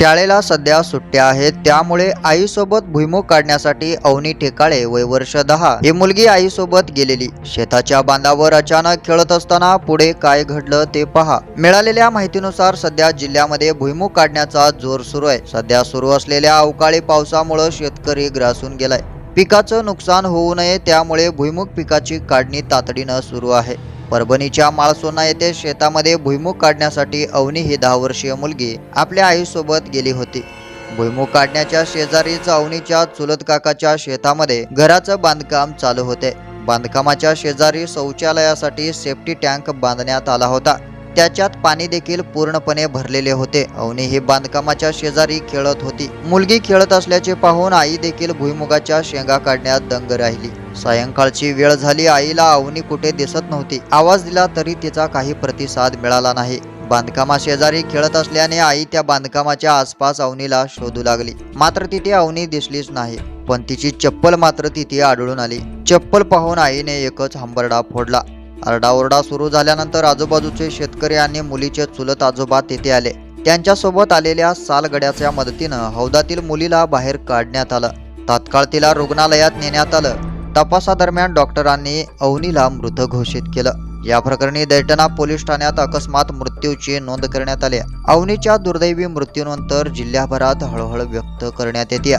शाळेला सध्या सुट्ट्या आहेत. त्यामुळे आईसोबत भुईमूग काढण्यासाठी अवनी ठेकाळे वय वर्ष दहा. ही मुलगी आईसोबत गेलेली. शेताच्या बांधावर अचानक खेळत असताना पुढे काय घडलं ते पहा. मिळालेल्या माहितीनुसार सध्या जिल्ह्यामध्ये भुईमूग काढण्याचा जोर सुरू आहे. सध्या सुरू असलेल्या अवकाळी पावसामुळे शेतकरी ग्रासून गेलाय. पिकाचं नुकसान होऊ नये त्यामुळे भुईमुग पिकाची काढणी तातडीनं सुरू आहे. परभणीच्या माळसोना येथे शेतामध्ये भुईमुग काढण्यासाठी अवनी ही दहा वर्षीय मुलगी आपल्या आईसोबत गेली होती. भुईमुग काढण्याच्या शेजारीच अवनीच्या चुलत काकाच्या शेतामध्ये घराचं बांधकाम चालू होते. बांधकामाच्या शेजारी शौचालयासाठी सेफ्टी टँक बांधण्यात आला होता. त्याच्यात पाणी देखील पूर्णपणे भरलेले होते. अवनी ही बांधकामाच्या शेजारी खेळत होती. मुलगी खेळत असल्याचे पाहून आई देखील भुईमुगाच्या शेंगा काढण्यात दंग राहिली. सायंकाळची वेळ झाली आईला अवनी कुठे दिसत नव्हती. आवाज दिला तरी तिचा काही प्रतिसाद मिळाला नाही. बांधकामा शेजारी खेळत असल्याने आई त्या बांधकामाच्या आसपास अवनीला शोधू लागली. मात्र तिथे अवनी दिसलीच नाही. पण तिची चप्पल मात्र तिथे आढळून आली. चप्पल पाहून आईने एकच हंबरडा फोडला. आरडाओरडा सुरू झाल्यानंतर आजूबाजूचे शेतकरी आणि मुलीचे चुलत आजोबा तेथे आले. त्यांच्यासोबत आलेल्या सालगड्याच्या मदतीनं हौदातील मुलीला बाहेर काढण्यात आलं. तात्काळ तिला रुग्णालयात नेण्यात आलं. तपासादरम्यान डॉक्टरांनी अवनीला मृत घोषित केलं. या प्रकरणी दैटना पोलीस ठाण्यात अकस्मात मृत्यूची नोंद करण्यात आली. अवनीच्या दुर्दैवी मृत्यूनंतर जिल्ह्याभरात हळहळ व्यक्त करण्यात येते